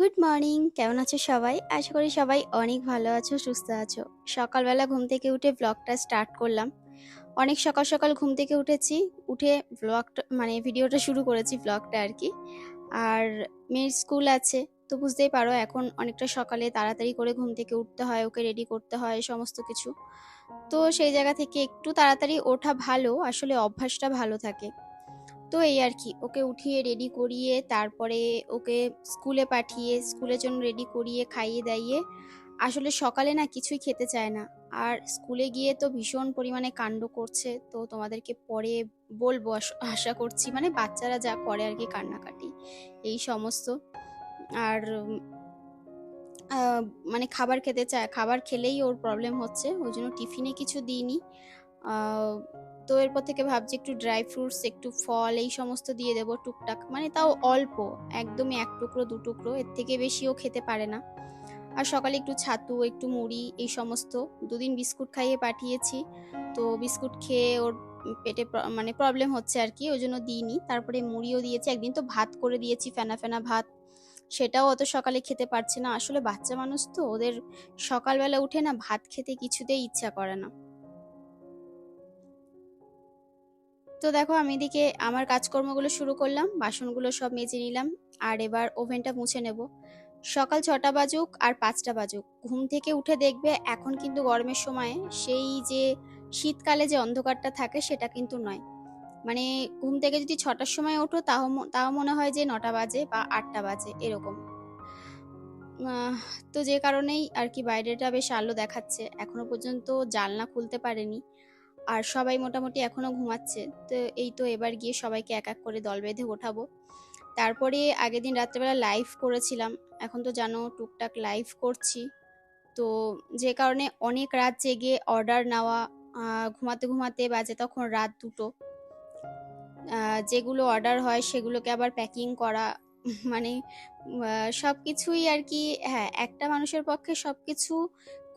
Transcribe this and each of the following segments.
Good morning কেমন আছো সবাই? আশা করি সবাই অনেক ভালো আছো, সুস্থ আছো। সকালবেলা ঘুম থেকে উঠে ব্লগটা স্টার্ট করলাম। অনেক সকাল সকাল ঘুম থেকে উঠেছি, উঠে ব্লগটা মানে ভিডিওটা শুরু করেছি ব্লগটা আর কি। আর মেয়ের স্কুল আছে, তো বুঝতেই পারো এখন অনেকটা সকালে তাড়াতাড়ি করে ঘুম থেকে উঠতে হয়, ওকে রেডি করতে হয়, সমস্ত কিছু। তো সেই জায়গা থেকে একটু তাড়াতাড়ি ওঠা ভালো, আসলে অভ্যাসটা ভালো থাকে। তো এই আর কি ওকে উঠিয়ে রেডি করিয়ে তারপরে ওকে স্কুলে পাঠিয়ে স্কুলের জন্য রেডি করিয়ে, খাইয়ে দাইয়ে, আসলে সকালে না কিছুই খেতে চায় না। আর স্কুলে গিয়ে তো ভীষণ পরিমাণে কাণ্ড করছে, তো তোমাদেরকে পরে বলব, আশা করছি মানে বাচ্চারা যা করে আর কি কান্নাকাটি, এই সমস্ত। আর মানে খাবার খেতে চায়, খাবার খেলেই ওর প্রবলেম হচ্ছে, ওই জন্য টিফিনে কিছু দিইনি। তো এরপর থেকে ভাবছি একটু ড্রাই ফ্রুটস একটু ফল, এই সমস্ত দিয়ে দেবো টুকটাক। মানে তাও অল্প, একদমই এক টুকরো, দু টুকরো, এর থেকে বেশিও খেতে পারে না। আর সকালে একটু ছাতু, একটু মুড়ি, এই সমস্ত। দুদিন বিস্কুট খাইয়ে পাঠিয়েছি। তো বিস্কুট খেয়ে ওর পেটে মানে প্রবলেম হচ্ছে আর কি, ওই জন্য দিইনি। তারপরে মুড়িও দিয়েছি, একদিন তো ভাত করে দিয়েছি, ফেনা ফেনা ভাত। সেটাও অত সকালে খেতে পারছে না। আসলে বাচ্চা মানুষ তো, ওদের সকালবেলা উঠে না ভাত খেতে কিছুতেই ইচ্ছা করে না। তো দেখো আমি এদিকে আমার কাজকর্মগুলো শুরু করলাম, বাসনগুলো সব মেজে নিলাম, আর এবার ওভেনটা মুছে নেব। সকাল ছটা বাজুক আর পাঁচটা বাজুক। ঘুম থেকে উঠে দেখবে এখন কিন্তু গরমের সময় সেই যে শীতকালে যে অন্ধকারটা থাকে সেটা কিন্তু নয়। মানে ঘুম থেকে যদি ছটার সময় ওঠো তাও তাও মনে হয় যে নটা বাজে বা আটটা বাজে, এরকম। তো যে কারণেই আর কি বাইরেটা বেশ আলো দেখাচ্ছে। এখনও পর্যন্ত জালনা খুলতে পারেনি। আর সবাই মোটামুটি এখনও ঘুমাচ্ছে। তো এই তো এবার গিয়ে সবাইকে এক এক করে দল বেঁধে ওঠাবো। তারপরে আগের দিন রাত্রেবেলা লাইভ করেছিলাম। এখন তো জানো টুকটাক লাইভ করছি। তো যে কারণে অনেক রাত জেগে অর্ডার নেওয়া ঘুমাতে ঘুমাতে বাজে তখন রাত দুটো। যেগুলো অর্ডার হয় সেগুলোকে আবার প্যাকিং করা মানে সব কিছুই আর কি হ্যাঁ একটা মানুষের পক্ষে সব কিছু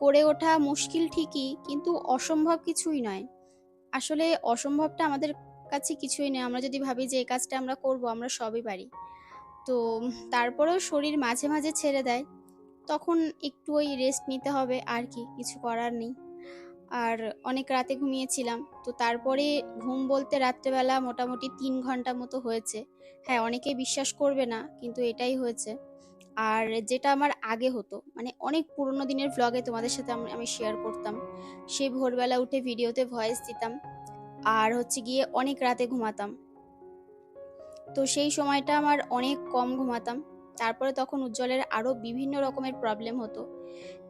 করে ওঠা মুশকিল ঠিকই, কিন্তু অসম্ভব কিছুই নয়। আসলে অসম্ভবটা আমাদের কাছে কিছুই নেই। আমরা যদি ভাবি যে এই কাজটা আমরা করব, আমরা সবই পারি। তো তারপরেও শরীর মাঝে মাঝে ছেড়ে দেয়, তখন একটু ওই রেস্ট নিতে হবে আর কি, কিছু করার নেই। আর অনেক রাতে ঘুমিয়েছিলাম, তো তারপরে ঘুম বলতে রাত্রেবেলা মোটামুটি তিন ঘণ্টা মতো হয়েছে। হ্যাঁ অনেকেই বিশ্বাস করবে না, কিন্তু এটাই হয়েছে। আর যেটা আমার আগে হতো মানে অনেক পুরনো দিনের ভ্লগে তোমাদের সাথে আমি শেয়ার করতাম। সেই ভোরবেলা উঠে ভিডিওতে ভয়েস দিতাম। আর হচ্ছে গিয়ে অনেক রাতে ঘুমাতাম। তো সেই সময়টা আমার অনেক কম ঘুমাতাম। তারপরে তখন উজ্জ্বলের আরও বিভিন্ন রকমের প্রবলেম হতো।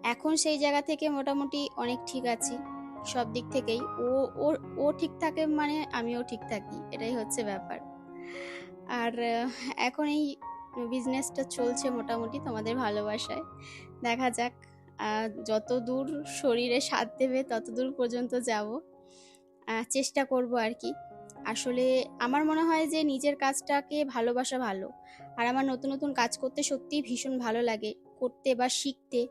এখন সেই জায়গা থেকে মোটামুটি অনেক ঠিক আছি। সব দিক থেকেই। ও ওর ও ঠিক থাকে মানে আমিও ঠিক থাকি। এটাই হচ্ছে ব্যাপার। আর এখন এই বিজনেসটা চলছে মোটামুটি তোমাদের ভালোবাসায়। দেখা যাক যত দূর শরীরে সাথ দেবে তত দূর পর্যন্ত যাব। চেষ্টা করব আর কি। আসলে আমার মনে হয় যে নিজের কাজটাকে ভালোবাসা ভালো। আর আমার নতুন নতুন কাজ করতে সত্যিই ভীষণ ভালো লাগে। করতে বা শিখতে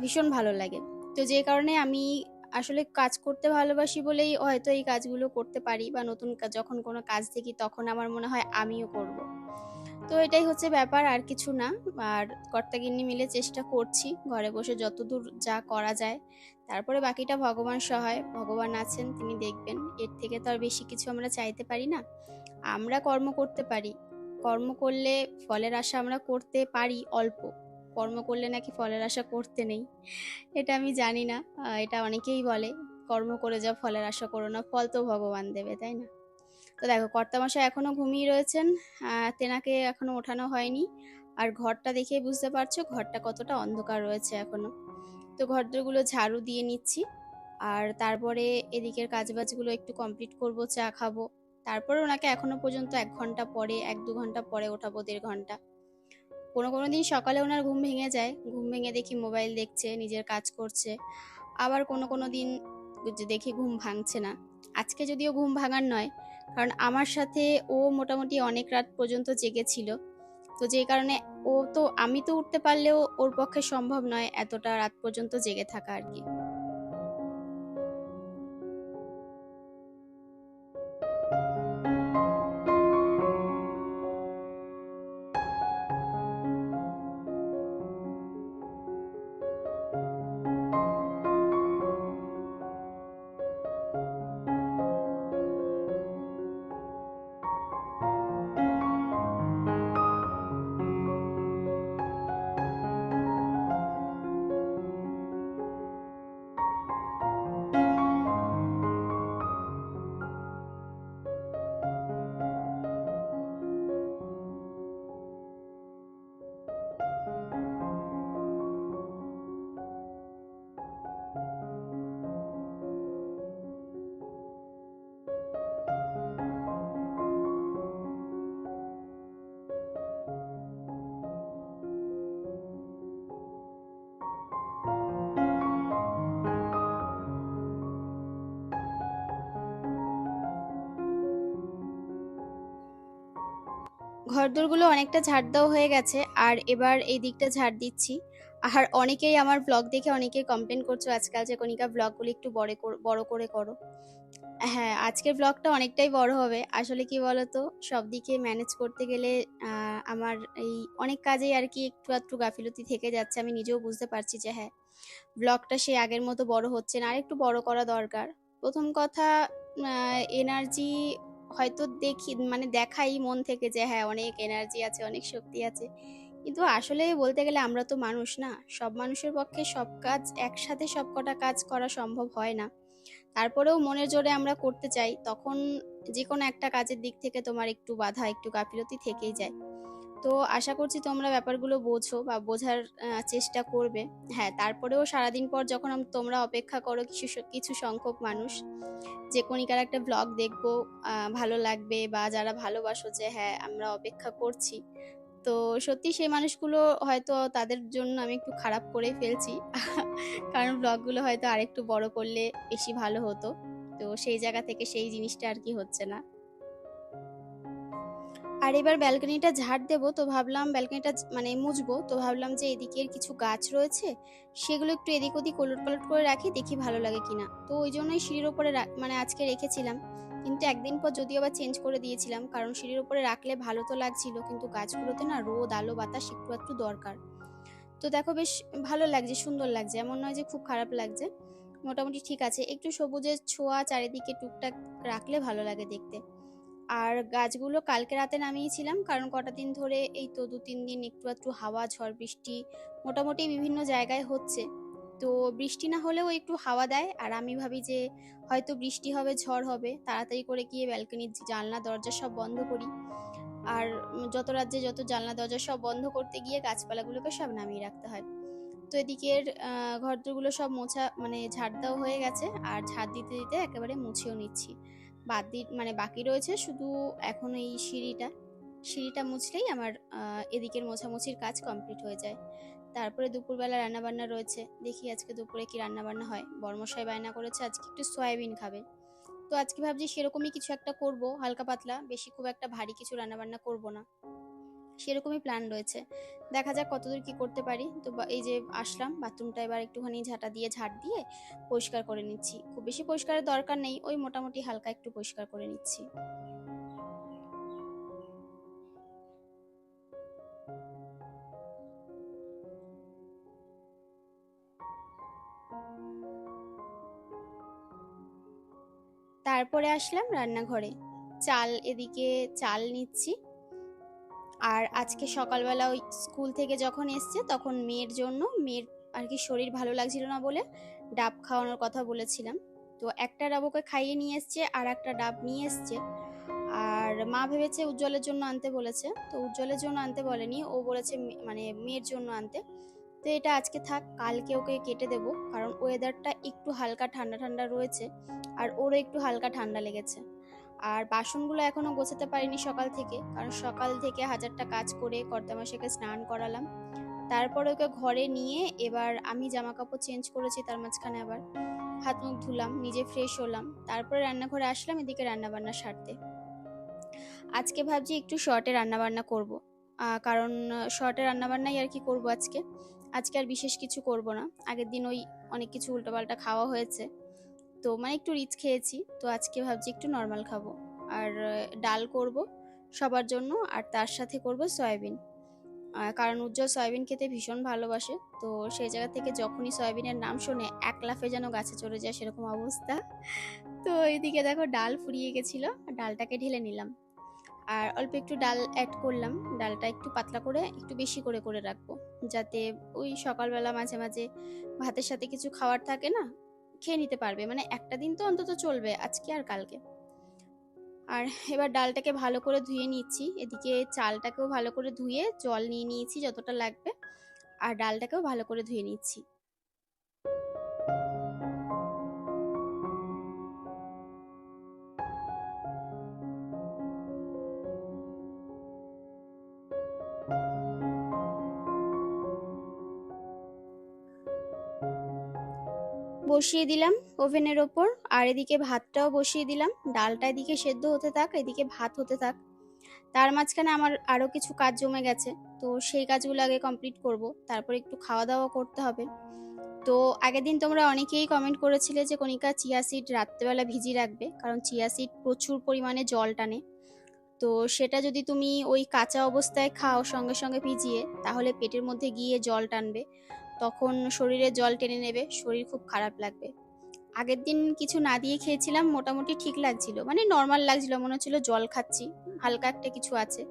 ভীষণ ভালো লাগে। তো যে কারণে আমি আসলে কাজ করতে ভালোবাসি বলেই হয়তো এই কাজগুলো করতে পারি বা নতুন যখন কোনো কাজ দেখি তখন আমার মনে হয় আমিও করব। তো এটাই হচ্ছে ব্যাপার, আর কিছু না। আর কর্তাগিন্নি মিলে চেষ্টা করছি ঘরে বসে যতদূর যা করা যায়। তারপরে বাকিটা ভগবান সহায়, ভগবান আছেন, তিনি দেখবেন। এর থেকে তো আর বেশি কিছু আমরা চাইতে পারি না। আমরা কর্ম করতে পারি। কর্ম করলে ফলের আশা আমরা করতে পারি অল্প। কর্ম করলে নাকি ফলের আশা করতে নেই। এটা আমি জানি না। এটা অনেকেই বলে, কর্ম করে যাও, ফলের আশা করো না। ফল তো ভগবান দেবে, তাই না? তো দেখো, কর্তামশাই এখনও ঘুমিয়ে রয়েছেন তেনাকে এখনও ওঠানো হয়নি। আর ঘরটা দেখেই বুঝতে পারছ, ঘরটা কতটা অন্ধকার রয়েছে এখনও। তো ঘরগুলো ঝাড়ু দিয়ে নিচ্ছি, আর তারপরে এদিকের কাজবাজগুলো একটু কমপ্লিট করব, চা খাব। তারপরে ওনাকে এখনও পর্যন্ত এক ঘণ্টা পরে, এক দু ঘণ্টা পরে ওঠাবো, দেড় ঘণ্টা। কোনো কোনো দিন সকালে ওনার ঘুম ভেঙে যায়, ঘুম ভেঙে দেখি মোবাইল দেখছে, নিজের কাজ করছে। আবার কোনো কোনো দিন দেখি ঘুম ভাঙছে না। আজকে যদিও ঘুম ভাঙার নয় কারণ আমার সাথে ও মোটামুটি অনেক রাত পর্যন্ত জেগেছিল। তো যে কারণে ও তো, আমি তো উঠতে পারলেও ওর পক্ষে সম্ভব নয় এতটা রাত পর্যন্ত জেগে থাকা আর কি। ঘরদোরগুলো অনেকটা ঝাড় দেওয়া হয়ে গেছে, আর এবার এই দিকটা ঝাড় দিচ্ছি। আর অনেকেই আমার ব্লগ দেখে অনেকেই কমপ্লেন করছ আজকাল যে, কণিকা ব্লগগুলো একটু বড় বড় করে করো। হ্যাঁ আজকের ব্লগটা অনেকটাই বড় হবে। আসলে কি বলতো, সব দিকে ম্যানেজ করতে গেলে আমার এই অনেক কাজেই আর কি একটু আধটু গাফিলতি থেকে যাচ্ছে। আমি নিজেও বুঝতে পারছি যে হ্যাঁ ব্লগটা সে আগের মতো বড় হচ্ছে না। আর একটু বড় করা দরকার। প্রথম কথা এনার্জি হয়তো দেখি মানে দেখাই মন থেকে যে হ্যাঁ অনেক এনার্জি আছে, অনেক শক্তি আছে। কিন্তু আসলে বলতে গেলে আমরা তো মানুষ না। সব মানুষের পক্ষে সব কাজ একসাথে সব কটা কাজ করা সম্ভব হয় না। তারপরেও মনের জোরে আমরা করতে চাই, তখন যে কোনো একটা কাজের দিক থেকে তোমার একটু বাধা, একটু গাফিলতি থেকেই যায়। তো আশা করছি তোমরা ব্যাপারগুলো বোঝো বা বোঝার চেষ্টা করবে। হ্যাঁ তারপরেও সারাদিন পর যখন তোমরা অপেক্ষা করো কিছু কিছু সংখ্যক মানুষ, যে কণিকার একটা ব্লগ দেখব ভালো লাগবে বা যারা ভালোবাসো যে হ্যাঁ আমরা অপেক্ষা করছি। তো সত্যি সেই মানুষগুলো হয়তো তাদের জন্য আমি একটু খারাপ করে ফেলছি। কারণ ব্লগগুলো হয়তো আরেকটু বড় করলে বেশি ভালো হতো। তো সেই জায়গা থেকে সেই জিনিসটা আর কি হচ্ছে না। আর এবার ব্যালকনিটা ঝাড় দেবো, তো ভাবলাম ব্যালকনিটা মানে মুছবো, তো ভাবলাম যে এদিকের কিছু গাছ রয়েছে, সেগুলো একটু এদিক ওদিক ওলট পালট করে রাখি, দেখি ভালো লাগে কিনা। তো ওই জন্যই সিঁড়ির ওপরে মানে আজকে রেখেছিলাম, কিন্তু একদিন পর যদিও আবার চেঞ্জ করে দিয়েছিলাম, কারণ সিঁড়ির ওপরে রাখলে ভালো তো লাগছিল, কিন্তু গাছগুলোতে না রোদ, আলো, বাতাস একটু একটু দরকার। তো দেখো বেশ ভালো লাগছে, সুন্দর লাগছে, এমন নয় যে খুব খারাপ লাগছে, মোটামুটি ঠিক আছে। একটু সবুজের ছোঁয়া চারিদিকে টুকটাক রাখলে ভালো লাগে দেখতে। আর গাছগুলো কালকে রাতে নামিয়েছিলাম, কারণ কটা দিন ধরে এই তো দু তিন দিন একটু একটু হাওয়া, ঝড়, বৃষ্টি মোটামুটি বিভিন্ন জায়গায় হচ্ছে। তো বৃষ্টি না হলেও একটু হাওয়া দেয়, আর আমি ভাবি যে হয়তো বৃষ্টি হবে, ঝড় হবে, তাড়াতাড়ি করে গিয়ে ব্যালকনির জানলা, দরজা সব বন্ধ করি। আর যত রাজ্যে যত জানলা, দরজা সব বন্ধ করতে গিয়ে গাছপালাগুলোকে সব নামিয়ে রাখতে হয়। তো এদিকের ঘরদোরগুলো সব মোছা মানে ঝাড় দেওয়া হয়ে গেছে, আর ঝাড় দিতে দিতে একেবারে মুছেও নিচ্ছি। বাদ মানে বাকি রয়েছে। শুধু এখন এই সিঁড়িটা সিঁড়িটা মুছলেই আমার এদিকের মোছামুছির কাজ কমপ্লিট হয়ে যায়। তারপরে দুপুরবেলা রান্নাবান্না রয়েছে। দেখি আজকে দুপুরে কি রান্নাবান্না হয়। বর্মশাই বায়না করেছে, আজকে একটু সয়াবিন খাবে। তো আজকে ভাবছি সেরকমই কিছু একটা করব, হালকা পাতলা, বেশি খুব একটা ভারী কিছু রান্নাবান্না করব না। সেরকমই প্ল্যান রয়েছে। দেখা যাক কতদূর কি করতে পারি। তো এই যে আসলাম বাথরুমটা এবার একটুখানি ঝাঁটা দিয়ে ঝাড় দিয়ে পরিষ্কার করে নিচ্ছি। খুব বেশি পরিষ্কারের দরকার নেই, ওই মোটামুটি হালকা একটু পরিষ্কার করে নিচ্ছি। তারপরে আসলাম রান্নাঘরে। চাল এদিকে চাল নিচ্ছি। আর আজকে সকালবেলা ওই স্কুল থেকে যখন এসছে, তখন মেয়ের জন্য, মেয়ের আর কি শরীর ভালো লাগছিল না বলে ডাব খাওয়ানোর কথা বলেছিলাম। তো একটা ডাব ওকে খাইয়ে নিয়ে এসছে, আর একটা ডাব নিয়ে এসছে। আর মা ভেবেছে উজ্জ্বলের জন্য আনতে বলেছে। তো উজ্জ্বলের জন্য আনতে বলেনি, ও বলেছে মানে মেয়ের জন্য আনতে। তো এটা আজকে থাক, কালকে ওকে কেটে দেবো, কারণ ওয়েদারটা একটু হালকা ঠান্ডা ঠান্ডা রয়েছে, আর ওরও একটু হালকা ঠান্ডা লেগেছে। আর বাসনগুলো এখনও গোছাতে পারিনি সকাল থেকে, কারণ সকাল থেকে হাজারটা কাজ করে কর্তামশাইকে স্নান করালাম। তারপরে ওকে ঘরে নিয়ে এবার আমি জামা কাপড় চেঞ্জ করেছি, তার মাঝখানে আবার হাত মুখ ধুলাম, নিজে ফ্রেশ হলাম। তারপরে রান্নাঘরে আসলাম এদিকে রান্নাবান্না সারতে। আজকে ভাবছি একটু শর্টে রান্নাবান্না করব। কারণ শর্টে রান্নাবান্নাই আর কি করব আজকে। আজকে আর বিশেষ কিছু করব না। আগের দিন ওই অনেক কিছু উল্টোপাল্টা খাওয়া হয়েছে। তো মানে একটু রিচ খেয়েছি, তো আজকে ভাবছি একটু নর্মাল খাব। আর ডাল করব সবার জন্য আর তার সাথে করব সয়াবিন। কারণ উজ্জ্বল সয়াবিন খেতে ভীষণ ভালোবাসে, তো সেই জায়গা থেকে যখনই সয়াবিনের নাম শোনে এক লাফে যেন গাছে চড়ে যায় সেরকম অবস্থা। তো এইদিকে দেখো ডাল ফুরিয়ে গেছিল, ডালটাকে ঢেলে নিলাম। আর অল্প একটু ডাল অ্যাড করলাম, ডালটা একটু পাতলা করে একটু বেশি করে করে রাখব, যাতে ওই সকালবেলা মাঝে মাঝে ভাতের সাথে কিছু খাওয়ার থাকে না খেয়ে নিতে পারবে। মানে একটা দিন তো অন্তত চলবে, আজকে আর কালকে। আর এবার ডালটাকে ভালো করে ধুয়ে নিচ্ছি। এদিকে চালটাকেও ভালো করে ধুয়ে জল নিয়ে নিয়েছি যতটা লাগবে। আর ডালটাকেও ভালো করে ধুয়ে নিচ্ছি। বসিয়ে দিলাম ওভেনের ওপর। আর এদিকে ভাতটাও বসিয়ে দিলাম। ডালটা এদিকে সেদ্ধ হতে থাক, এদিকে ভাত হতে থাক। তার মাঝখানে আমার আরও কিছু কাজ জমে গেছে। তো সেই কাজগুলো আগে কমপ্লিট করব। তারপর একটু খাওয়া দাওয়া করতে হবে। তো আগের দিন তোমরা অনেকেই কমেন্ট করেছিলে যে, কণিকা, চিয়া সিড রাত্রেবেলা ভিজিয়ে রাখবে। কারণ চিয়া সিড প্রচুর পরিমাণে জল টানে। তো সেটা যদি তুমি ওই কাঁচা অবস্থায় খাও সঙ্গে সঙ্গে ভিজিয়ে, তাহলে পেটের মধ্যে গিয়ে জল টানবে। তখন শরীরে জল টেনে নেবে, শরীর খুব খারাপ লাগবে। আগের দিন কিছু না দিয়ে খেয়েছিলাম, মোটামুটি ঠিক লাগছিল মানে নর্মাল লাগছিল, মনে হচ্ছিল জল খাচ্ছি, হালকা একটা কিছু আছে।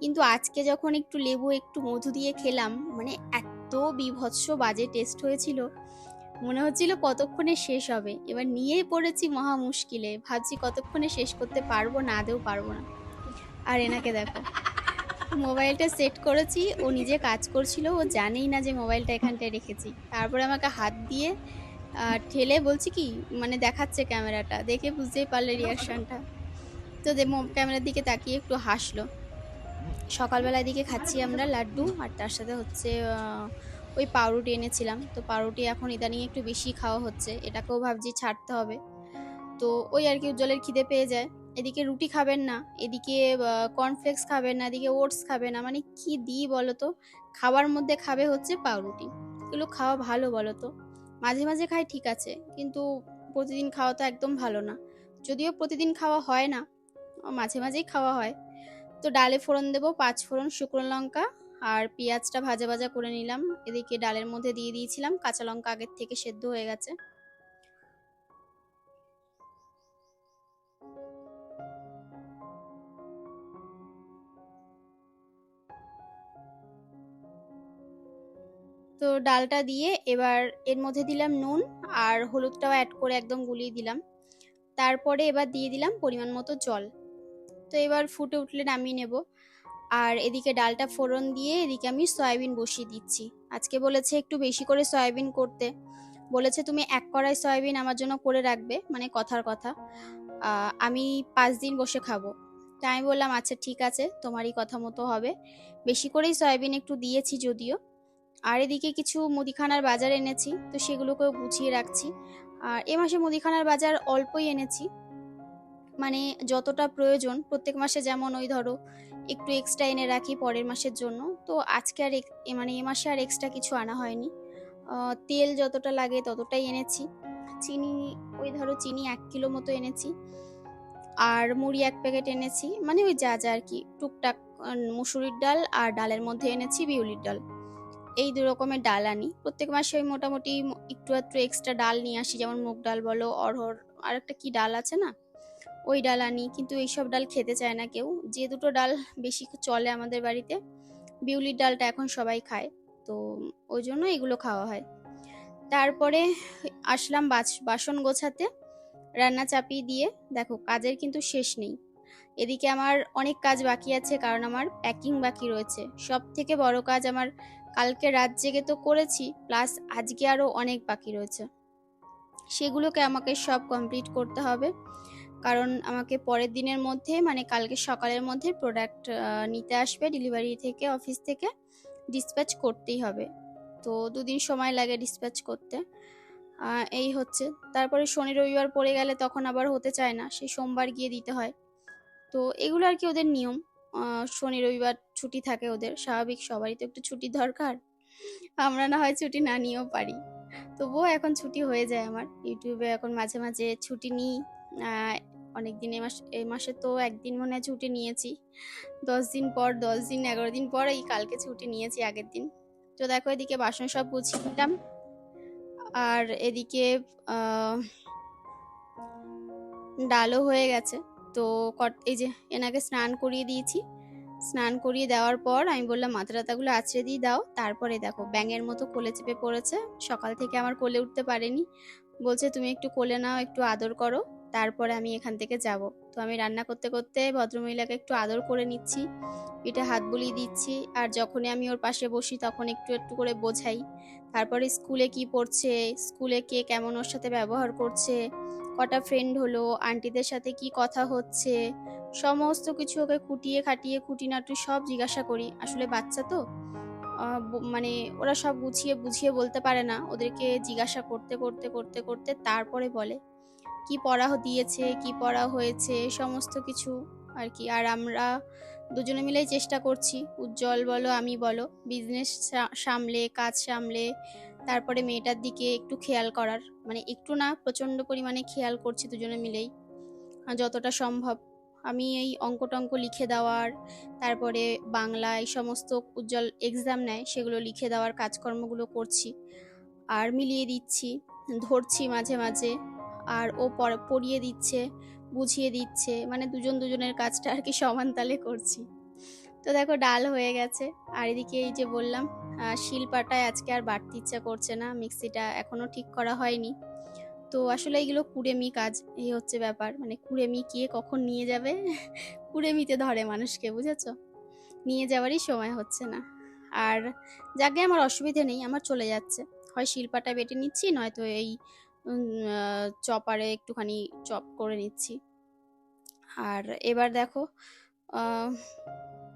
কিন্তু আজকে যখন একটু লেবু, একটু মধু দিয়ে খেলাম মানে এত বিভৎস বাজে টেস্ট হয়েছিল, মনে হচ্ছিল কতক্ষণে শেষ হবে। এবার নিয়েই পড়েছি মহা মুশকিলে, ভাবছি কতক্ষণে শেষ করতে পারব, না আদেও পারব না। আর এনাকে দেখো। মোবাইলটা সেট করেছি, ও নিজে কাজ করছিল, ও জানেই না যে মোবাইলটা এখানটায় রেখেছি। তারপরে আমাকে হাত দিয়ে ঠেলে বলছি কি মানে দেখাচ্ছে ক্যামেরাটা, দেখে বুঝতেই পারলে রিয়াকশানটা। তো ক্যামেরার দিকে তাকিয়ে একটু হাসলো। সকালবেলার দিকে খাচ্ছি আমরা লাড্ডু, আর তার সাথে হচ্ছে ওই পাউরুটি এনেছিলাম। তো পাউরুটি এখন ইদানিং একটু বেশি খাওয়া হচ্ছে, এটাকেও ভাবছি ছাড়তে হবে। তো ওই আর কি উজ্জ্বলের খিদে পেয়ে যায়। এদিকে রুটি খাবেন না, এদিকে কর্নফ্লেক্স খাবেন না, এদিকে ওটস খাবে না মানে কি দিই বলো তো খাবার মধ্যে খাবে হচ্ছে পাউরুটি। এগুলো খাওয়া ভালো বলো তো মাঝে মাঝে খাই ঠিক আছে, কিন্তু প্রতিদিন খাওয়া তো একদম ভালো না। যদিও প্রতিদিন খাওয়া হয় না মাঝে মাঝেই খাওয়া হয়। তো ডালে ফোড়ন দেবো, পাঁচ ফোড়ন শুকনো লঙ্কা আর পেঁয়াজটা ভাজা ভাজা করে নিলাম। এদিকে ডালের মধ্যে দিয়ে দিয়েছিলাম, কাঁচা লঙ্কা আগের থেকে সেদ্ধ হয়ে গেছে। তো ডালটা দিয়ে এবার এর মধ্যে দিলাম নুন আর হলুদটাও অ্যাড করে একদম গুলিয়ে দিলাম। তারপরে এবার দিয়ে দিলাম পরিমাণ মতো জল। তো এবার ফুটে উঠলে নামিয়ে নেব। আর এদিকে ডালটা ফোড়ন দিয়ে এদিকে আমি সয়াবিন বসিয়ে দিচ্ছি। আজকে বলেছে একটু বেশি করে সয়াবিন করতে। বলেছে তুমি এক কড়াই সয়াবিন আমার জন্য করে রাখবে মানে কথার কথা। আমি পাঁচ দিন বসে খাব। তাই আমি বললাম আচ্ছা ঠিক আছে, তোমারই কথা মতো হবে। বেশি করেই সয়াবিন একটু দিয়েছি যদিও। আর এদিকে কিছু মুদিখানার বাজার এনেছি, তো সেগুলোকেও গুছিয়ে রাখছি। আর এ মাসে মুদিখানার বাজার অল্পই এনেছি। মানে যতটা প্রয়োজন, প্রত্যেক মাসে যেমন ওই ধরো একটু এক্সট্রা এনে রাখি পরের মাসের জন্য। তো আজকে আর মানে এ মাসে আর এক্সট্রা কিছু আনা হয়নি। তেল যতটা লাগে ততটাই এনেছি। চিনি, ওই ধরো চিনি এক কিলো মতো এনেছি। আর মুড়ি এক প্যাকেট এনেছি। মানে ওই যা যা আর কি, টুকটাক মুসুরির ডাল আর ডালের মধ্যে এনেছি বিউলির ডাল। এই দু রকমের ডাল আনি। প্রত্যেক মাসে ওই মোটামুটি একটু একটু এক্সট্রা ডাল নিয়ে আসি, যেমন মুগ ডাল বলো অরহর আর একটা কি ডাল আছে না? ওই ডাল আনি, কিন্তু এইসব ডাল খেতে চায় না কেউ। যে দুটো ডাল বেশি চলে আমাদের বাড়িতে, বিউলির ডালটা এখন সবাই খায়, তো ওই জন্য এগুলো খাওয়া হয়। তারপরে আসলাম বাস- বাসন গোছাতে, রান্না চাপিয়ে দিয়ে, দেখো কাজের কিন্তু শেষ নেই। এদিকে আমার অনেক কাজ বাকি আছে, কারণ আমার প্যাকিং বাকি রয়েছে। সব থেকে বড় কাজ আমার কালকে রাত জেগে তো করেছি, প্লাস আজকে আরও অনেক বাকি রয়েছে। সেগুলোকে আমাকে সব কমপ্লিট করতে হবে। কারণ আমাকে পরের দিনের মধ্যে মানে কালকে সকালের মধ্যে প্রোডাক্ট নিতে আসবে ডেলিভারি থেকে অফিস থেকে ডিসপ্যাচ করতেই হবে। তো দুদিন সময় লাগে ডিসপ্যাচ করতে। এই হচ্ছে। তারপরে শনি রবিবার পড়ে গেলে তখন আবার হতে চায় না, সেই সোমবার গিয়ে দিতে হয়। তো এগুলো আর কি ওদের নিয়ম। শনি, রবিবার ছুটি থাকে ওদের, স্বাভাবিক সবারই তো একটু ছুটির দরকার। আমরা না হয় ছুটি না নিয়েও পারি। তবুও এখন ছুটি হয়ে যায় আমার। ইউটিউবে এখন মাঝে মাঝে ছুটি নিই। অনেক দিন এ মাস এই মাসে তো একদিন মনে হয় ছুটি নিয়েছি। দশ দিন পর, দশ দিন, এগারো দিন পর এই কালকে ছুটি নিয়েছি আগের দিন। তো দেখো এদিকে বাসন সব গুছিয়ে নিলাম। আর এদিকে ডালও হয়ে গেছে। তো এই যে এনাকে স্নান করিয়ে দিয়েছি। স্নান করিয়ে দেওয়ার পর আমি বললাম, মাথা টাতাগুলো আছড়ে দিয়ে দাও। তারপরে দেখো, ব্যাঙের মতো কোলে চেপে পড়েছে। সকাল থেকে আমার কোলে উঠতে পারেনি। বলছে, তুমি একটু কোলে নাও, একটু আদর করো। তারপরে আমি এখান থেকে যাব। তো আমি রান্না করতে করতে ভদ্রমহিলাকে একটু আদর করে নিচ্ছি। পিঠে হাত বুলিয়ে দিচ্ছি। আর যখনই আমি ওর পাশে বসি, তখন একটু একটু করে বোঝাই। তারপরে স্কুলে কি পড়ছে, স্কুলে কে কেমন ওর সাথে ব্যবহার করছে কটা ফ্রেন্ড হলো আন্টিদের সাথে কি কথা হচ্ছে, সমস্ত কিছু ওকে খুঁটিয়ে খাটিয়ে খুঁটিনাটি সব জিজ্ঞাসা করি। আসলে বাচ্চা তো? মানে ওরা সব গুছিয়ে বুঝিয়ে বলতে পারে না। ওদেরকে জিজ্ঞাসা করতে করতে করতে করতে তারপরে বলে। কি পড়া দিয়েছে, কি পড়া হয়েছে, সমস্ত কিছু আর কি। আর আমরা দুজনে মিলেই চেষ্টা করছি। উজ্জ্বল বলো, আমি বলো। বিজনেস সামলে, কাজ সামলে তারপরে মেয়েটার দিকে একটু খেয়াল করার মানে একটু না, প্রচণ্ড পরিমাণে খেয়াল করছি দুজনে মিলেই। যতটা সম্ভব। আমি এই অঙ্ক টঙ্ক লিখে দেওয়ার, তারপরে বাংলা এই সমস্ত উজ্জ্বল এক্সাম নেয়, সেগুলো লিখে দেওয়ার কাজকর্মগুলো করছি। আর মিলিয়ে দিচ্ছি, ধরছি মাঝে মাঝে। আর ও পড়- পড়িয়ে দিচ্ছে, বুঝিয়ে দিচ্ছে মানে দুজন দুজনের কাজটা আর কি সমান তালে করছি। তো দেখো ডাল হয়ে গেছে। আর এদিকে এই যে বললাম শিলপাটায় আজকে আর বাড়তে ইচ্ছা করছে না, মিক্সিটা এখনও ঠিক করা হয়নি। তো আসলে এগুলো কুড়েমি কাজ, এই হচ্ছে ব্যাপার। মানে কুড়েমি কে কখন নিয়ে যাবে? কুড়েমিতে ধরে মানুষকে, বুঝেছ? নিয়ে যাওয়ারই সময় হচ্ছে না। আর যাকে আমার অসুবিধে নেই, আমার চলে যাচ্ছে। হয় শিলপাটা বেটে নিচ্ছি, নয়তো এই চপারে একটুখানি চপ করে নিচ্ছি। আর এবার দেখো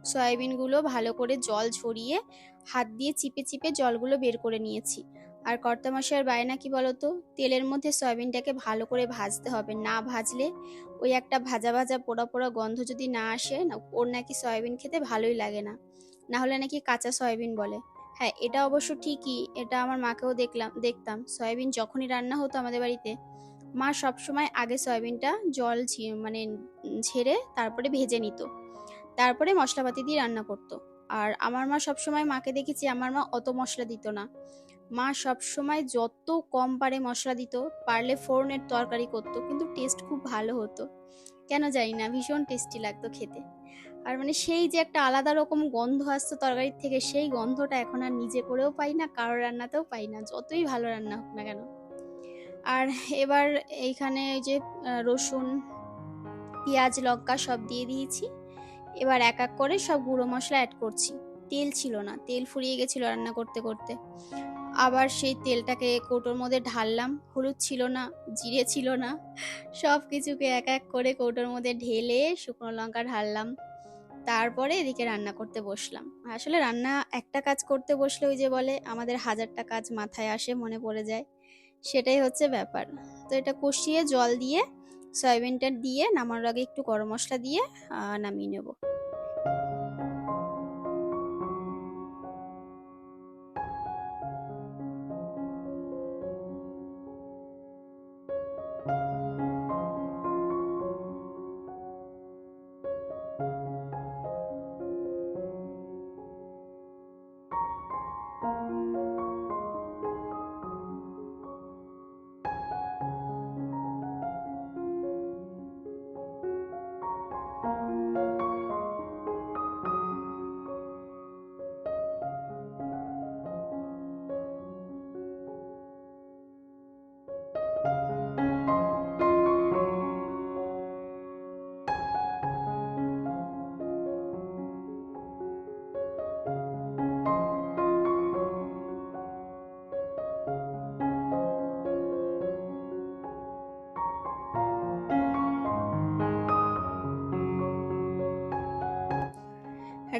সয়াবিনগুলো ভালো করে জল ঝরিয়ে হাত দিয়ে চিপে চিপে জলগুলো বের করে নিয়েছি। আর কর্তামশাইয়ের বায়না কি বলতো? তেলের মধ্যে সয়াবিনটাকে ভালো করে ভাজতে হবে। না ভাজলে ওই একটা ভাজা ভাজা পোড়া পোড়া গন্ধ যদি না আসে, না, ওর নাকি সয়াবিন খেতে ভালোই লাগে না। না হলে নাকি কাঁচা সয়াবিন বলে। হ্যাঁ এটা অবশ্য ঠিকই, এটা আমার মাকেও দেখলাম, দেখতাম। সয়াবিন যখনই রান্না হতো আমাদের বাড়িতে, মা সবসময় আগে সয়াবিনটা জল মানে ঝেড়ে তারপরে ভেজে নিত। তারপরে মশলাপাতি দিয়ে রান্না করতো। আর আমার মা সবসময় মাকে দেখেছি, আমার মা অত মশলা দিত না। মা সবসময় যত কম পারে মশলা দিত, পারলে ফোড়নের তরকারি করতো, কিন্তু টেস্ট খুব ভালো হতো। কেন জানি না, ভীষণ টেস্টি লাগতো খেতে। আর মানে সেই যে একটা আলাদা রকম গন্ধ আসতো তরকারির থেকে, সেই গন্ধটা এখন আর নিজে করেও পাই না, কারোর রান্নাতেও পাই না, যতই ভালো রান্না হোক না কেন। আর এবার এইখানে যে রসুন, পেঁয়াজ, লঙ্কা সব দিয়ে দিয়েছি। এবার এক এক করে সব গুঁড়ো মশলা অ্যাড করছি। তেল ছিল না, তেল ফুরিয়ে গেছিল রান্না করতে করতে। আবার সেই তেলটাকে কৌটোর মধ্যে ঢাললাম, হলুদ ছিল না, জিরে ছিল না সব কিছুকে এক এক করে কৌটোর মধ্যে ঢেলে শুকনো লঙ্কা ঢাললাম। তারপরে এদিকে রান্না করতে বসলাম। আসলে রান্না একটা কাজ করতে বসলে ওই যে বলে, আমাদের হাজারটা কাজ মাথায় আসে, মনে পড়ে যায়। সেটাই হচ্ছে ব্যাপার। তো এটা কষিয়ে জল দিয়ে সয়াবিনটা দিয়ে নামানোর আগে একটু গরম মশলা দিয়ে নামিয়ে নেব।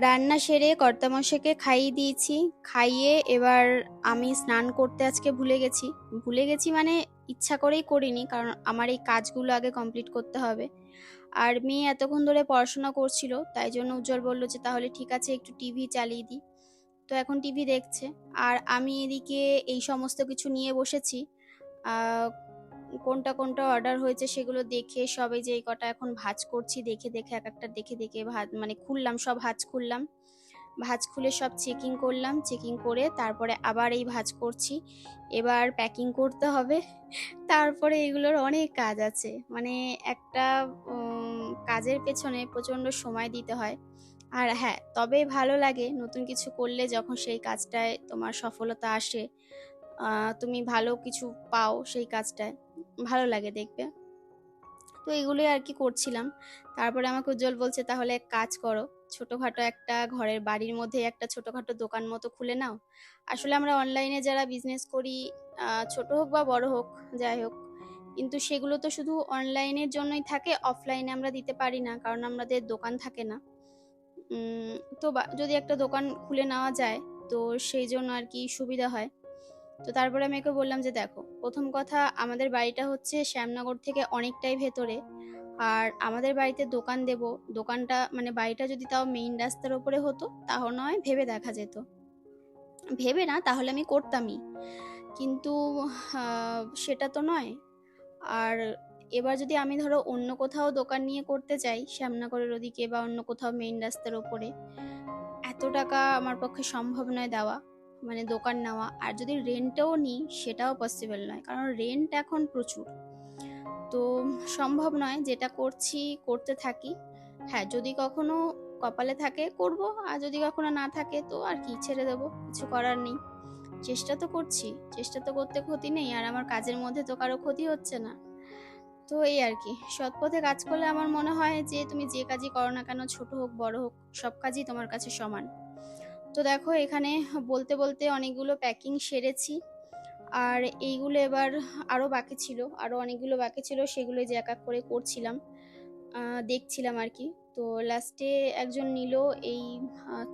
রান্না সেরে কর্তামশাইকে খাইয়ে দিয়েছি। খাইয়ে এবার আমি স্নান করতে আজকে ভুলে গেছি। ভুলে গেছি মানে ইচ্ছা করেই করিনি কারণ আমার এই কাজগুলো আগে কমপ্লিট করতে হবে। আর মেয়ে এতক্ষণ ধরে পড়াশোনা করছিল, তাই জন্য উজ্জ্বল বলল যে তাহলে ঠিক আছে একটু টিভি চালিয়ে দিই। তো এখন টিভি দেখছে। আর আমি এদিকে এই সমস্ত কিছু নিয়ে বসেছি। কোনটা কোনটা অর্ডার হয়েছে সেগুলো দেখে সবাই যে এই কটা এখন ভাজ করছি, দেখে দেখে এক একটা দেখে দেখে ভাজ মানে খুললাম, সব ভাজ খুললাম। ভাজ খুলে সব চেকিং করলাম চেকিং করে তারপরে আবার এই ভাজ করছি। এবার প্যাকিং করতে হবে। তারপরে এগুলোর অনেক কাজ আছে। মানে একটা কাজের পেছনে প্রচণ্ড সময় দিতে হয়। আর হ্যাঁ তবে ভালো লাগে নতুন কিছু করলে যখন সেই কাজটায় তোমার সফলতা আসে তুমি ভালো কিছু পাও সেই কাজটায়। ভালো লাগে দেখবে তো এগুলোই আর কি করছিলাম। তারপরে আমাকে উজ্জ্বল বলছে, তাহলে এক কাজ করো। ছোটোখাটো একটা ঘরের বাড়ির মধ্যে একটা ছোটোখাটো দোকান মতো খুলে নাও। আসলে আমরা অনলাইনে যারা বিজনেস করি ছোট হোক বা বড় হোক, যাই হোক, কিন্তু সেগুলো তো শুধু অনলাইনের জন্যই থাকে অফলাইনে আমরা দিতে পারি না, কারণ আমাদের দোকান থাকে না। তো যদি একটা দোকান খুলে নেওয়া যায়, তো সেই জন্য আর কি সুবিধা হয়। তো তারপরে আমি ওকে বললাম যে দেখো, প্রথম কথা আমাদের বাড়িটা হচ্ছে শ্যামনগর থেকে অনেকটাই ভেতরে। আর আমাদের বাড়িতে দোকান দেব, দোকানটা মানে বাড়িটা যদি তাও মেইন রাস্তার ওপরে হতো, তাহলে নয়, ভেবে দেখা যেত। ভেবে না, তাহলে আমি করতামই। কিন্তু সেটা তো নয়। আর এবার যদি আমি ধরো অন্য কোথাও দোকান নিয়ে করতে চাই শ্যামনগরের ওদিকে বা অন্য কোথাও মেইন রাস্তার ওপরে, এত টাকা আমার পক্ষে সম্ভব নয় দেওয়া। মানে দোকান নেওয়া, আর যদি রেন্টও নিই সেটাও পসিবল নয়, কারণ রেন্ট এখন প্রচুর। তো সম্ভব নয় যেটা করছি, করতে থাকি। হ্যাঁ যদি কখনো কপালে থাকে করব, আর যদি কখনো না থাকে তো আর কি ছেড়ে দেবো, কিছু করার নেই। চেষ্টা তো করছি, চেষ্টা তো করতে ক্ষতি নেই, আর আমার কাজের মধ্যে তো কারও ক্ষতি হচ্ছে না। তো এই আর কি, সৎ পথে কাজ করলে আমার মনে হয় যে তুমি যে কাজই করো না কেন, ছোট হোক, বড় হোক, সব কাজই তোমার কাছে সমান। তো দেখো, এখানে বলতে বলতে অনেকগুলো প্যাকিং সেরেছি। আর এইগুলো এবার আরও বাকি ছিল আরও অনেকগুলো বাকি ছিল, সেগুলো যে এক এক করে করছিলাম দেখছিলাম আর কি। তো লাস্টে একজন নিল এই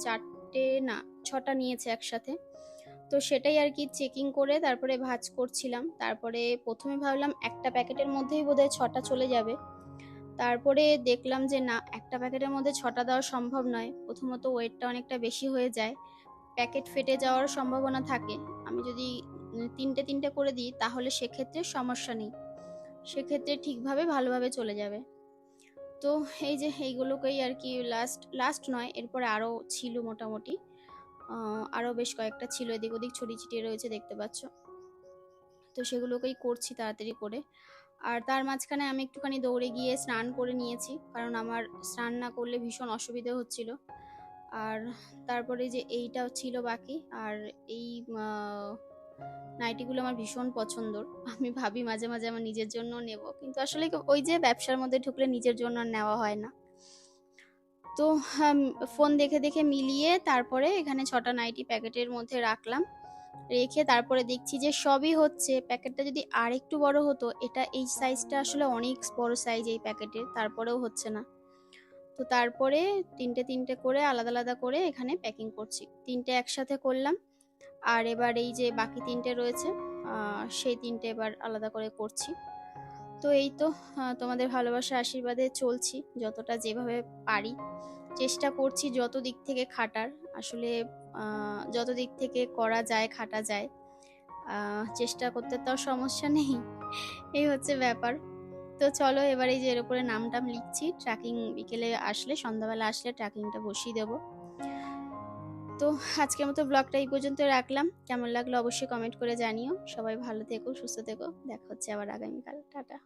চারটে না, ছটা নিয়েছে একসাথে। তো সেটাই আর কি চেকিং করে তারপরে ভাজ করছিলাম। তারপরে প্রথমে ভাবলাম একটা প্যাকেটের মধ্যেই বোধহয় ছটা চলে যাবে। তারপরে দেখলাম যে না, একটা প্যাকেটের মধ্যে ছটা দেওয়া সম্ভব নয়। প্রথমত ওয়েটটা অনেকটা বেশি হয়ে যায়। প্যাকেট ফেটে যাওয়ার সম্ভাবনা থাকে। আমি যদি তিনটে তিনটে করে দিই, তাহলে সেক্ষেত্রে সমস্যা নেই। সেক্ষেত্রে ঠিকভাবে ভালোভাবে চলে যাবে। তো এই যে এইগুলোকেই আর কি লাস্ট লাস্ট নয়, এরপরে আরও ছিল মোটামুটি। আরও বেশ কয়েকটা ছিল। এদিক ওদিক ছড়িয়ে ছিটিয়ে রয়েছে, দেখতে পাচ্ছ। তো সেগুলোকেই করছি তাড়াতাড়ি করে। আর তার মাঝখানে আমি একটুখানি দৌড়ে গিয়ে স্নান করে নিয়েছি, কারণ আমার স্নান না করলে ভীষণ অসুবিধে হচ্ছিল। আর তারপরে যে এইটাও ছিল বাকি, আর এই নাইটিগুলো আমার ভীষণ পছন্দর। আমি ভাবি মাঝে মাঝে আমার নিজের জন্য নেব, কিন্তু আসলে ওই যে ব্যবসার মধ্যে ঢুকলে নিজের জন্য নেওয়া হয় না। তো ফোন দেখে দেখে মিলিয়ে তারপরে এখানে ছটা নাইটি প্যাকেটের মধ্যে রাখলাম। রেখে তারপরে দেখছি যে সবই হচ্ছে, প্যাকেটটা যদি আর একটু বড় হতো, এটা এই সাইজটা আসলে অনেক বড় সাইজ এই প্যাকেটের তারপরেও হচ্ছে না। তো তারপরে তিনটে তিনটে করে আলাদা আলাদা করে এখানে প্যাকিং করছি। তিনটে একসাথে করলাম। আর এবার এই যে বাকি তিনটে রয়েছে সেই তিনটে এবার আলাদা করে করছি। তো এই তো তোমাদের ভালোবাসা আশীর্বাদে চলছি, যতটা যেভাবে পারি। চেষ্টা করছি যত দিক থেকে খাটার। আসলে যত দিক থেকে করা যায়, খাটা যায় চেষ্টা করতে তো সমস্যা নেই। এই হচ্ছে ব্যাপার। তো চলো এবার এই যে এর উপরে নাম টাম লিখছি। ট্র্যাকিং বিকেলে আসলে, সন্ধ্যাবেলা আসলে ট্র্যাকিংটা বসিয়ে দেবো। তো আজকের মতো ব্লগটা এই পর্যন্ত রাখলাম। কেমন লাগল অবশ্যই কমেন্ট করে জানিও। সবাই ভালো থেকো, সুস্থ থেকো। দেখা হচ্ছে আবার আগামীকাল। টাটা।